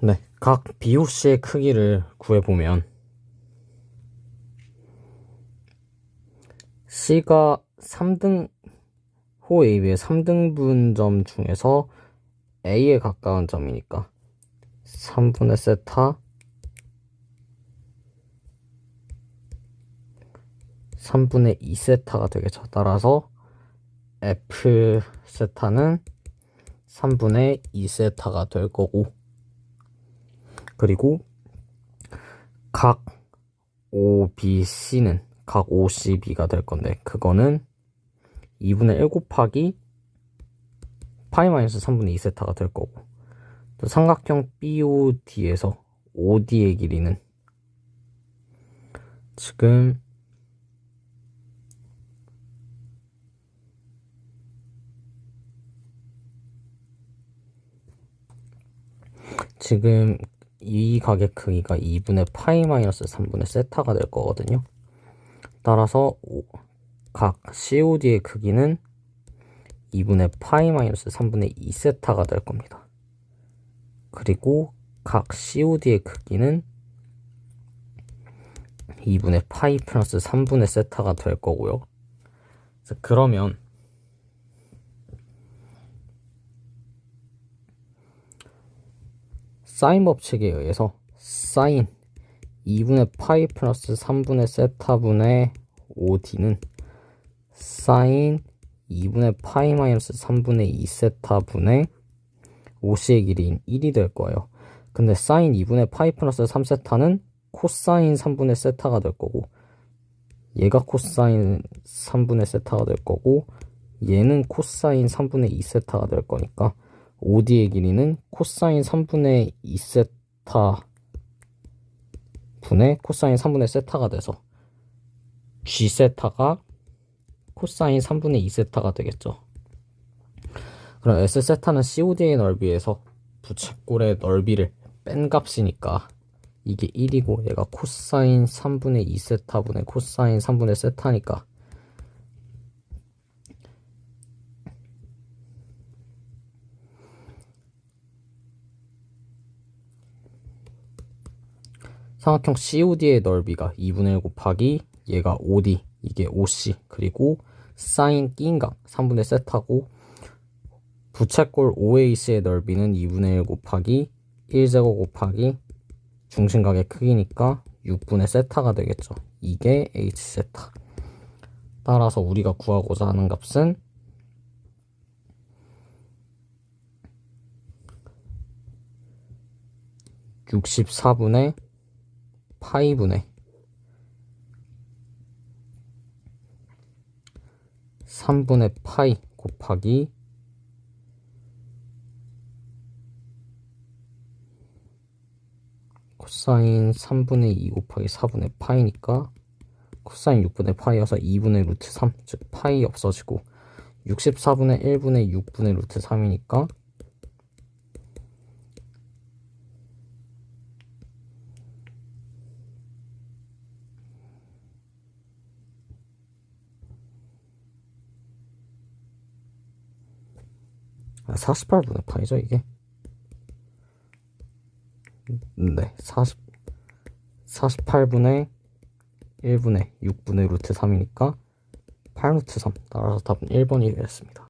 네, 각 BOC의 크기를 구해보면 C가 3등 호 AB의 3등분점 중에서 A에 가까운 점이니까 3분의 세타 3분의 2 세타가 되겠죠. 따라서 F 세타는 3분의 2 세타가 될 거고 그리고 각 OBC는 각 OCB가 될 건데 그거는 2분의 1 곱하기 파이 마이너스 3분의 2 세타가 될 거고. 또 삼각형 BOD에서 OD의 길이는 지금 지금 이 각의 크기가 2분의 파이 마이너스 3분의 세타가 될 거거든요. 따라서 오- 각 COD의 크기는 2분의 파이 마이너스 3분의 2 세타가 될 겁니다. 그리고 각 COD의 크기는 2분의 파이 플러스 3분의 세타가 될 거고요. 그러면 사인 법칙에 의해서 사인 2분의 파이 플러스 3분의 세타분의 5d는 사인 2분의 파이 마이너스 3분의 2 세타분의 5c의 길이인 1이 될 거예요. 근데 사인 2분의 파이 플러스 3 세타는 코사인 3분의 세타가 될 거고 얘가 코사인 3분의 세타가 될 거고 얘는 코사인 3분의 2 세타가 될 거니까 5D의 길이는 코사인 3분의 2 세타 분의 코사인 3분의 세타가 돼서 G 세타가 코사인 3분의 2 세타가 되겠죠. 그럼 S 세타는 COD의 넓이에서 부채꼴의 넓이를 뺀 값이니까 이게 1이고 얘가 코사인 3분의 2 세타분의 코사인 3분의 세타니까 삼각형 COD의 넓이가 2분의 1 곱하기 얘가 OD 이게 OC 그리고 사인 끼인각 3분의 세타고 부채꼴 OAC의 넓이는 2분의 1 곱하기 1제곱 곱하기 중심각의 크기니까 6분의 세타가 되겠죠. 이게 H 세타. 따라서 우리가 구하고자 하는 값은 (64분의) 파이분의 3분의 파이 곱하기 코사인 3분의 2 곱하기 4분의 파이니까 코사인 6분의 파이여서 2분의 루트 3, 즉 파이 없어지고 64분의 1분의 6분의 루트 3이니까 아, 48분의 파이죠 이게? 네 40, 48분의 1분의 6분의 루트 3이니까 8루트 3 따라서 답은 1번이 되겠습니다